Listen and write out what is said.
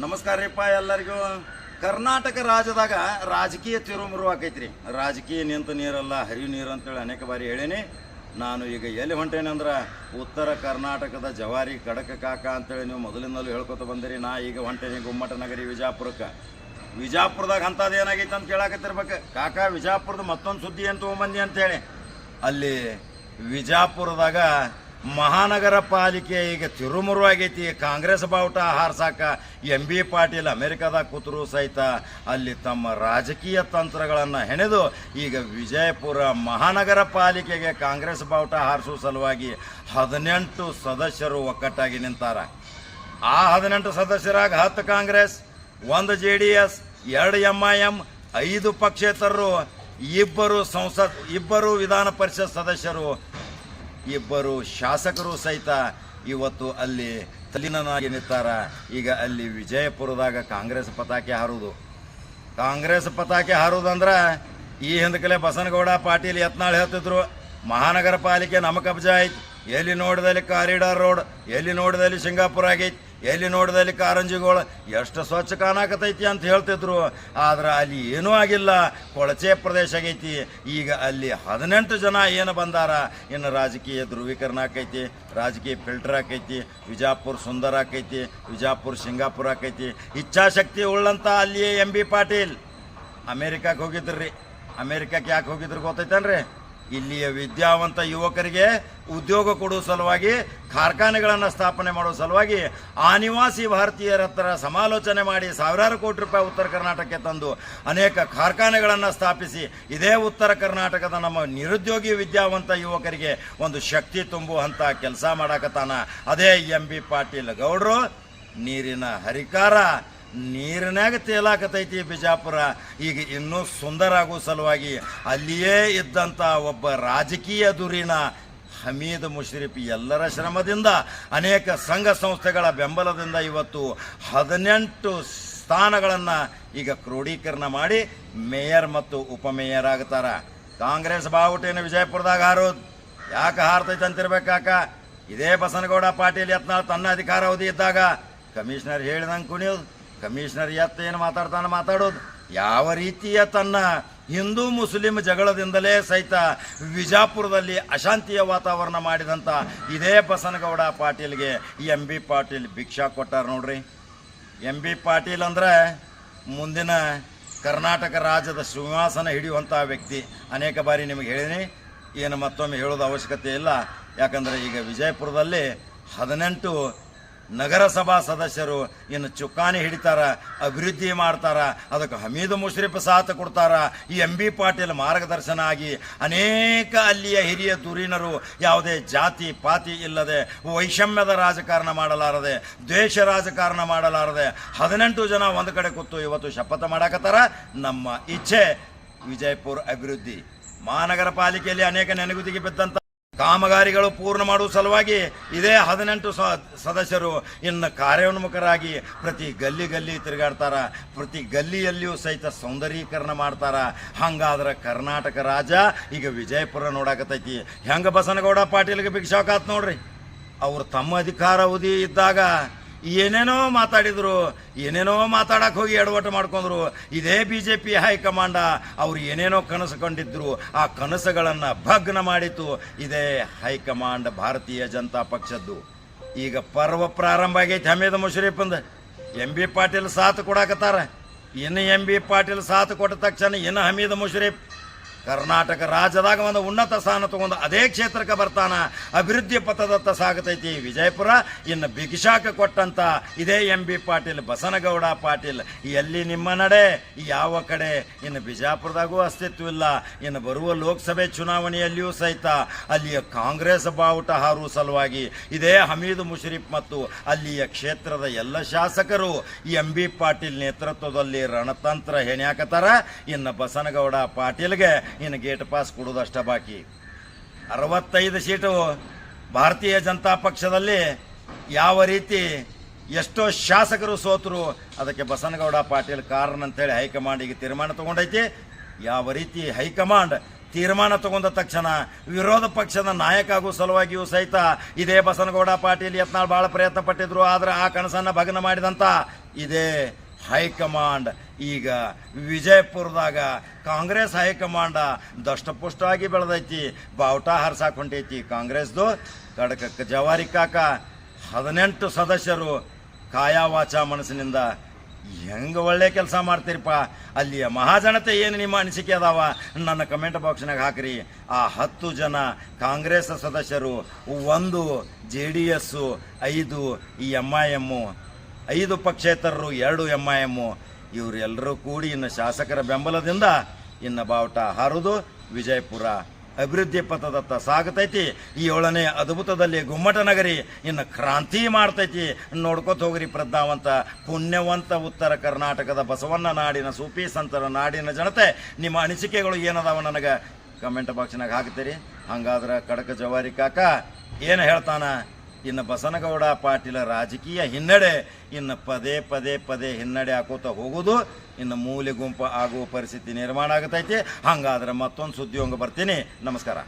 ನಮಸ್ಕಾರ ರೀಪ್ಪ ಎಲ್ಲರಿಗೂ. ಕರ್ನಾಟಕ ರಾಜ್ಯದಾಗ ರಾಜಕೀಯ ತಿರುಮುರು ಆಕೈತ್ರಿ. ರಾಜಕೀಯ ನಿಂತ ನೀರಲ್ಲ, ಹರಿವು ನೀರು ಅಂತೇಳಿ ಅನೇಕ ಬಾರಿ ಹೇಳೀನಿ. ನಾನು ಈಗ ಎಲ್ಲಿ ಹೊಂಟೇನಂದ್ರೆ ಉತ್ತರ ಕರ್ನಾಟಕದ ಜವಾರಿ ಕಡಕ ಕಾಕ ಅಂತೇಳಿ ನೀವು ಮೊದಲಿಂದಲೂ ಹೇಳ್ಕೊತ ಬಂದಿರಿ. ನಾ ಈಗ ಹೊಂಟೇನಿ ಗುಮ್ಮಟ ನಗರಿ ವಿಜಾಪುರಕ್ಕೆ. ವಿಜಾಪುರದಾಗ ಅಂಥದ್ದು ಏನಾಗೈತೆ ಅಂತ ಕೇಳಾಕತ್ತಿರ್ಬೇಕು. ಕಾಕ, ವಿಜಾಪುರದ ಮತ್ತೊಂದು ಸುದ್ದಿ ಏನು ತೊಗೊಂಬಂದಿ ಅಂತೇಳಿ. ಅಲ್ಲಿ ವಿಜಾಪುರದಾಗ ಮಹಾನಗರ ಪಾಲಿಕೆ ಈಗ ತಿರುಮುರು ಆಗೈತಿ. ಕಾಂಗ್ರೆಸ್ ಬಾವುಟ ಹಾರ್ಸಾಕ ಎಂ ಬಿ ಪಾಟೀಲ್ ಅಮೆರಿಕದಾಗ ಕೂತರು ಸಹಿತ ಅಲ್ಲಿ ತಮ್ಮ ರಾಜಕೀಯ ತಂತ್ರಗಳನ್ನು ಹೆಣೆದು ಈಗ ವಿಜಯಪುರ ಮಹಾನಗರ ಪಾಲಿಕೆಗೆ ಕಾಂಗ್ರೆಸ್ ಬಾವುಟ ಹಾರಿಸುವ ಸಲುವಾಗಿ ಹದಿನೆಂಟು ಸದಸ್ಯರು ಒಕ್ಕಟ್ಟಾಗಿ ನಿಂತಾರ. ಆ ಹದಿನೆಂಟು ಸದಸ್ಯರಾಗ ಹತ್ತು ಕಾಂಗ್ರೆಸ್, ಒಂದು ಜೆ ಡಿ ಎಸ್, ಎರಡು ಎಂ ಐ ಎಂ, ಐದು ಪಕ್ಷೇತರರು, ಇಬ್ಬರು ಸಂಸತ್, ಇಬ್ಬರು ವಿಧಾನ ಪರಿಷತ್ ಸದಸ್ಯರು ಇಬ್ಬರು ಶಾಸಕರು ಸಹಿತ ಇವತ್ತು ಅಲ್ಲಿ ತಲ್ಲಿನಾಗಿ ನಿಂತಾರ. ಈಗ ಅಲ್ಲಿ ವಿಜಯಪುರದಾಗ ಕಾಂಗ್ರೆಸ್ ಪತಾಕೆ ಹಾರುವುದು ಕಾಂಗ್ರೆಸ್ ಪತಾಕೆ ಹಾರುದಂದ್ರ ಈ ಹಿಂದಕಲೆ ಬಸನಗೌಡ ಪಾಟೀಲ್ ಯತ್ನಾಳ್ ಹೇಳ್ತಿದ್ರು ಮಹಾನಗರ ಪಾಲಿಕೆ ನಮ್ಮ ಕಬ್ಜಾ ಐತಿ, ಎಲ್ಲಿ ನೋಡಿದಲ್ಲಿ ಕಾರಿಡಾರ್ ರೋಡ್, ಎಲ್ಲಿ ನೋಡಿದಲ್ಲಿ ಸಿಂಗಾಪುರ ಆಗೈತಿ ಎಲ್ಲಿ ನೋಡಿದಲ್ಲಿ ಕಾರಂಜಿಗಳು? ಎಷ್ಟು ಸ್ವಚ್ಛ ಕಾಣಕತೈತಿ ಅಂತ ಹೇಳ್ತಿದ್ರು. ಆದ್ರೆ ಅಲ್ಲಿ ಏನೂ ಆಗಿಲ್ಲ. ಕೊಳಚೆ ಪ್ರದೇಶ ಆಗೈತಿ. ಈಗ ಅಲ್ಲಿ ಹದಿನೆಂಟು ಜನ ಏನು ಬಂದಾರ? ಇನ್ನು ರಾಜಕೀಯ ಧ್ರುವೀಕರಣ ಆಕೈತಿ, ರಾಜಕೀಯ ಫಿಲ್ಟರ್ ಆಕೈತಿ, ವಿಜಾಪುರ ಸುಂದರ ಆಕೈತಿ, ವಿಜಾಪುರ ಸಿಂಗಾಪುರ ಆಕೈತಿ. ಇಚ್ಛಾಶಕ್ತಿ ಉಳ್ಳಂತ ಅಲ್ಲಿಯೇ ಎಂ ಬಿ ಪಾಟೀಲ್. ಅಮೇರಿಕಾಗೆ ಹೋಗಿದ್ರಿ. ಅಮೇರಿಕಾಕ್ಕೆ ಯಾಕೆ ಹೋಗಿದ್ರು ಗೊತ್ತೈತೇನ್ರಿ? ಇಲ್ಲಿಯ ವಿದ್ಯಾವಂತ ಯುವಕರಿಗೆ ಉದ್ಯೋಗ ಕೊಡುವ ಸಲುವಾಗಿ, ಕಾರ್ಖಾನೆಗಳನ್ನು ಸ್ಥಾಪನೆ ಮಾಡುವ ಸಲುವಾಗಿ ಆನಿವಾಸಿ ಭಾರತೀಯರ ಹತ್ರ ಸಮಾಲೋಚನೆ ಮಾಡಿ ಸಾವಿರಾರು ಕೋಟಿ ರೂಪಾಯಿ ಉತ್ತರ ಕರ್ನಾಟಕಕ್ಕೆ ತಂದು ಅನೇಕ ಕಾರ್ಖಾನೆಗಳನ್ನು ಸ್ಥಾಪಿಸಿ, ಇದೇ ಉತ್ತರ ಕರ್ನಾಟಕದ ನಮ್ಮ ನಿರುದ್ಯೋಗಿ ವಿದ್ಯಾವಂತ ಯುವಕರಿಗೆ ಒಂದು ಶಕ್ತಿ ತುಂಬುವಂಥ ಕೆಲಸ ಮಾಡಾಕತ್ತಾನ. ಅದೇ ಎಂ ಬಿ ಪಾಟೀಲ್ ಗೌಡ್ರು, ನೀರಿನ ಹರಿಕಾರ. ನೀರಿನಾಗ ತೇಲಾಕತೈತಿ ಬಿಜಾಪುರ. ಈಗ ಇನ್ನೂ ಸುಂದರ ಆಗೋ ಸಲುವಾಗಿ ಅಲ್ಲಿಯೇ ಇದ್ದಂಥ ಒಬ್ಬ ರಾಜಕೀಯ ದುರಿನ ಹಮೀದ್ ಮುಷರಿಫ್ ಎಲ್ಲರ ಶ್ರಮದಿಂದ ಅನೇಕ ಸಂಘ ಸಂಸ್ಥೆಗಳ ಬೆಂಬಲದಿಂದ ಇವತ್ತು ಹದಿನೆಂಟು ಸ್ಥಾನಗಳನ್ನು ಈಗ ಕ್ರೋಢೀಕರಣ ಮಾಡಿ ಮೇಯರ್ ಮತ್ತು ಉಪಮೇಯರ್ ಆಗ್ತಾರ. ಕಾಂಗ್ರೆಸ್ ಬಾವುಟೇನು ವಿಜಯಪುರದಾಗ ಹಾರೋದು. ಯಾಕೆ ಹಾರ್ತೈತೆ ಅಂತಿರ್ಬೇಕಾಕ ಇದೇ ಬಸನಗೌಡ ಪಾಟೀಲ್ ಯತ್ನಾಳ್ ತನ್ನ ಅಧಿಕಾರ ಅವಧಿ ಇದ್ದಾಗ ಕಮಿಷನರ್ ಹೇಳಿದಂಗೆ ಕುಣಿಯೋದು. ಕಮಿಷನರ್ ಎತ್ತ ಏನು ಮಾತಾಡ್ತಾನೆ ಮಾತಾಡೋದು. ಯಾವ ರೀತಿಯ ತನ್ನ ಹಿಂದೂ ಮುಸ್ಲಿಂ ಜಗಳದಿಂದಲೇ ಸಹಿತ ವಿಜಾಪುರದಲ್ಲಿ ಅಶಾಂತಿಯ ವಾತಾವರಣ ಮಾಡಿದಂಥ ಇದೇ ಬಸನಗೌಡ ಪಾಟೀಲ್ಗೆ ಎಂ ಬಿ ಪಾಟೀಲ್ ಭಿಕ್ಷಾ ಕೊಟ್ಟಾರ ನೋಡ್ರಿ. ಎಂ ಬಿ ಪಾಟೀಲ್ ಅಂದ್ರೆ ಮುಂದಿನ ಕರ್ನಾಟಕ ರಾಜ್ಯದ ಸಿಂಹಾಸನ ಹಿಡಿಯುವಂಥ ವ್ಯಕ್ತಿ. ಅನೇಕ ಬಾರಿ ನಿಮಗೆ ಹೇಳಿನಿ, ಏನು ಮತ್ತೊಮ್ಮೆ ಹೇಳೋದು ಅವಶ್ಯಕತೆ ಇಲ್ಲ. ಯಾಕಂದರೆ ಈಗ ವಿಜಯಪುರದಲ್ಲಿ ಹದಿನೆಂಟು ನಗರಸಭಾ ಸದಸ್ಯರು ಇನ್ನು ಚುಕ್ಕಾಣಿ ಹಿಡಿತಾರ, ಅಭಿವೃದ್ಧಿ ಮಾಡ್ತಾರ, ಅದಕ್ಕೆ ಹಮೀದ್ ಮುಷ್ರಿಫ್ ಸಾಥ್ ಕೊಡ್ತಾರ. ಈ ಎಂ ಬಿ ಪಾಟೀಲ್ ಮಾರ್ಗದರ್ಶನ ಆಗಿ ಅನೇಕ ಅಲ್ಲಿಯ ಹಿರಿಯ ಧುರೀಣರು ಯಾವುದೇ ಜಾತಿ ಪಾತಿ ಇಲ್ಲದೆ ವೈಷಮ್ಯದ ರಾಜಕಾರಣ ಮಾಡಲಾರದೆ, ದ್ವೇಷ ರಾಜಕಾರಣ ಮಾಡಲಾರದೆ ಹದಿನೆಂಟು ಜನ ಒಂದು ಕಡೆ ಕೂತು ಇವತ್ತು ಶಪಥ ಮಾಡಾಕತ್ತಾರ. ನಮ್ಮ ಇಚ್ಛೆ ವಿಜಯಪುರ ಅಭಿವೃದ್ಧಿ. ಮಹಾನಗರ ಪಾಲಿಕೆಯಲ್ಲಿ ಅನೇಕ ನೆನಗುದಿಗೆ ಬಿದ್ದಂತ ಕಾಮಗಾರಿಗಳು ಪೂರ್ಣ ಮಾಡುವ ಸಲುವಾಗಿ ಇದೇ ಹದಿನೆಂಟು ಸದಸ್ಯರು ಇನ್ನು ಕಾರ್ಯೋನ್ಮುಖರಾಗಿ ಪ್ರತಿ ಗಲ್ಲಿ ಗಲ್ಲಿ ತಿರುಗಾಡ್ತಾರ. ಪ್ರತಿ ಗಲ್ಲಿಯಲ್ಲಿಯೂ ಸಹಿತ ಸೌಂದರೀಕರಣ ಮಾಡ್ತಾರ. ಹಂಗಾದ್ರೆ ಕರ್ನಾಟಕ ರಾಜ ಈಗ ವಿಜಯಪುರ ನೋಡಾಕತೈತಿ. ಹೆಂಗ ಬಸನಗೌಡ ಪಾಟೀಲ್ಗೆ ಭಿಕ್ಷಾಕಾತ್ ನೋಡ್ರಿ. ಅವ್ರು ತಮ್ಮ ಅಧಿಕಾರ ಅವಧಿ ಇದ್ದಾಗ ಏನೇನೋ ಮಾತಾಡಿದ್ರು, ಏನೇನೋ ಮಾತಾಡಕ್ಕೆ ಹೋಗಿ ಎಡವಟ್ಟು ಮಾಡ್ಕೊಂಡ್ರು. ಇದೇ ಬಿ ಜೆ ಪಿ ಹೈಕಮಾಂಡ, ಅವ್ರು ಏನೇನೋ ಕನಸು ಕಂಡಿದ್ರು, ಆ ಕನಸುಗಳನ್ನು ಭಗ್ನ ಮಾಡಿತು ಇದೇ ಹೈಕಮಾಂಡ್ ಭಾರತೀಯ ಜನತಾ ಪಕ್ಷದ್ದು. ಈಗ ಪರ್ವ ಪ್ರಾರಂಭ ಆಗೈತಿ ಹಮೀದ್ ಮುಷರೀಫಂದು. ಎಂ ಬಿ ಪಾಟೀಲ್ ಸಾಥ್ ಕೊಡಾಕತ್ತಾರ. ಇನ್ನು ಎಂ ಬಿ ಪಾಟೀಲ್ ಸಾಥ್ ಕೊಟ್ಟ ತಕ್ಷಣ ಇನ್ನು ಹಮೀದ್ ಮುಷರೀಫ್. ಕರ್ನಾಟಕ ರಾಜ್ಯದಾಗ ಒಂದು ಉನ್ನತ ಸ್ಥಾನ ತಗೊಂಡು ಅದೇ ಕ್ಷೇತ್ರಕ್ಕೆ ಬರ್ತಾನ, ಅಭಿವೃದ್ಧಿ ಪಥದತ್ತ ಸಾಗತೈತಿ ವಿಜಯಪುರ, ಇನ್ನು ಭಿಕ್ಷಾಕ ಕೊಟ್ಟಂತ ಇದೇ ಎಂ ಬಿ ಪಾಟೀಲ್, ಬಸನಗೌಡ ಪಾಟೀಲ್, ಎಲ್ಲಿ ನಿಮ್ಮ ನಡೆ? ಯಾವ ಕಡೆ? ಇನ್ನು ಬಿಜಾಪುರದಾಗೂ ಅಸ್ತಿತ್ವ ಇಲ್ಲ. ಇನ್ನು ಬರುವ ಲೋಕಸಭೆ ಚುನಾವಣೆಯಲ್ಲಿಯೂ ಸಹಿತ ಅಲ್ಲಿಯ ಕಾಂಗ್ರೆಸ್ ಬಾವುಟ ಹಾರುವ ಸಲುವಾಗಿ ಇದೇ ಹಮೀದ್ ಮುಷರೀಫ್ ಮತ್ತು ಅಲ್ಲಿಯ ಕ್ಷೇತ್ರದ ಎಲ್ಲ ಶಾಸಕರು ಎಂ ಬಿ ಪಾಟೀಲ್ ನೇತೃತ್ವದಲ್ಲಿ ರಣತಂತ್ರ ಹೆಣ್ಯಾಕತ್ತಾರ. ಇನ್ನು ಬಸನಗೌಡ ಪಾಟೀಲ್ಗೆ ಇನ್ನು ಗೇಟ್ ಪಾಸ್ ಕೊಡೋದಷ್ಟ ಬಾಕಿ. ಅರವತ್ತೈದು ಸೀಟು ಭಾರತೀಯ ಜನತಾ ಪಕ್ಷದಲ್ಲಿ ಯಾವ ರೀತಿ ಎಷ್ಟೋ ಶಾಸಕರು ಸೋತರು, ಅದಕ್ಕೆ ಬಸನಗೌಡ ಪಾಟೀಲ್ ಕಾರಣ ಅಂತೇಳಿ ಹೈಕಮಾಂಡ್ ಈಗ ತೀರ್ಮಾನ ತಗೊಂಡೈತಿ. ಯಾವ ರೀತಿ ಹೈಕಮಾಂಡ್ ತೀರ್ಮಾನ ತಗೊಂಡ ತಕ್ಷಣ ವಿರೋಧ ಪಕ್ಷದ ನಾಯಕ ಆಗುವ ಸಲುವಾಗಿಯೂ ಸಹಿತ ಇದೇ ಬಸನಗೌಡ ಪಾಟೀಲ್ ಯತ್ನಾಳ್ ಬಹಳ ಪ್ರಯತ್ನ ಪಟ್ಟಿದ್ರು, ಆದರೆ ಆ ಕನಸನ್ನು ಭಗ್ನ ಮಾಡಿದಂಥ ಇದೇ ಹೈಕಮಾಂಡ್. ಈಗ ವಿಜಯಪುರದಾಗ ಕಾಂಗ್ರೆಸ್ ಹೈಕಮಾಂಡ ದಷ್ಟಪುಷ್ಟವಾಗಿ ಬೆಳೆದೈತಿ, ಬಾವುಟ ಹರ್ಸಾಕ್ ಹೊಂಟೈತಿ ಕಾಂಗ್ರೆಸ್ದು. ಕಡಕ ಜವಾರಿ ಕಾಕ, ಹದಿನೆಂಟು ಸದಸ್ಯರು ಕಾಯಾ ವಾಚ ಮನಸ್ಸಿನಿಂದ ಹೆಂಗೆ ಒಳ್ಳೆ ಕೆಲಸ ಮಾಡ್ತೀರಿಪ್ಪ? ಅಲ್ಲಿಯ ಮಹಾಜನತೆ ಏನು ನಿಮ್ಮ ಅನಿಸಿಕೆ ಅದಾವ? ನನ್ನ ಕಮೆಂಟ್ ಬಾಕ್ಸ್ನಾಗ ಹಾಕ್ರಿ. ಆ ಹತ್ತು ಜನ ಕಾಂಗ್ರೆಸ್ ಸದಸ್ಯರು, ಒಂದು ಜೆ ಡಿ ಎಸ್ಸು ಐದು ಈ ಎಂ ಐ ಎಮ್ಮು ಐದು ಪಕ್ಷೇತರರು, ಎರಡು ಎಂ ಐ ಎಮ್ಮು ಇವರೆಲ್ಲರೂ ಕೂಡಿ ಇನ್ನು ಶಾಸಕರ ಬೆಂಬಲದಿಂದ ಇನ್ನು ಬಾವುಟ ಹಾರುದು. ವಿಜಯಪುರ ಅಭಿವೃದ್ಧಿ ಪಥದತ್ತ ಸಾಗತೈತಿ. ಈ ಏಳನೇ ಅದ್ಭುತದಲ್ಲಿ ಗುಮ್ಮಟ ನಗರಿ ಇನ್ನು ಕ್ರಾಂತಿ ಮಾಡ್ತೈತಿ. ನೋಡ್ಕೊತ ಹೋಗ್ರಿ ಪ್ರಜ್ಞಾವಂತ, ಪುಣ್ಯವಂತ ಉತ್ತರ ಕರ್ನಾಟಕದ ಬಸವಣ್ಣ ನಾಡಿನ ಸೂಫಿ ಸಂತರ ನಾಡಿನ ಜನತೆ. ನಿಮ್ಮ ಅನಿಸಿಕೆಗಳು ಏನದಾವ ನನಗೆ ಕಮೆಂಟ್ ಬಾಕ್ಸ್ನಾಗ ಹಾಕ್ತೀರಿ. ಹಂಗಾದ್ರೆ ಕಡಕ ಜವಾರಿ ಕಾಕ, ಏನು ಹೇಳ್ತಾನ? ಇನ್ನು ಬಸನಗೌಡ ಪಾಟೀಲ ರಾಜಕೀಯ ಹಿನ್ನಡೆ ಇನ್ನು ಪದೇ ಪದೇ ಪದೇ ಹಿನ್ನಡೆ ಹಾಕೋತ ಹೋಗೋದು, ಇನ್ನು ಮೂಲೆ ಗುಂಪು ಆಗುವ ಪರಿಸ್ಥಿತಿ ನಿರ್ಮಾಣ ಆಗತೈತಿ. ಹಂಗಾದ್ರೆ ಮತ್ತೊಂದು ಸುದ್ದಿ ಹಂಗೆ ಬರ್ತೀನಿ. ನಮಸ್ಕಾರ.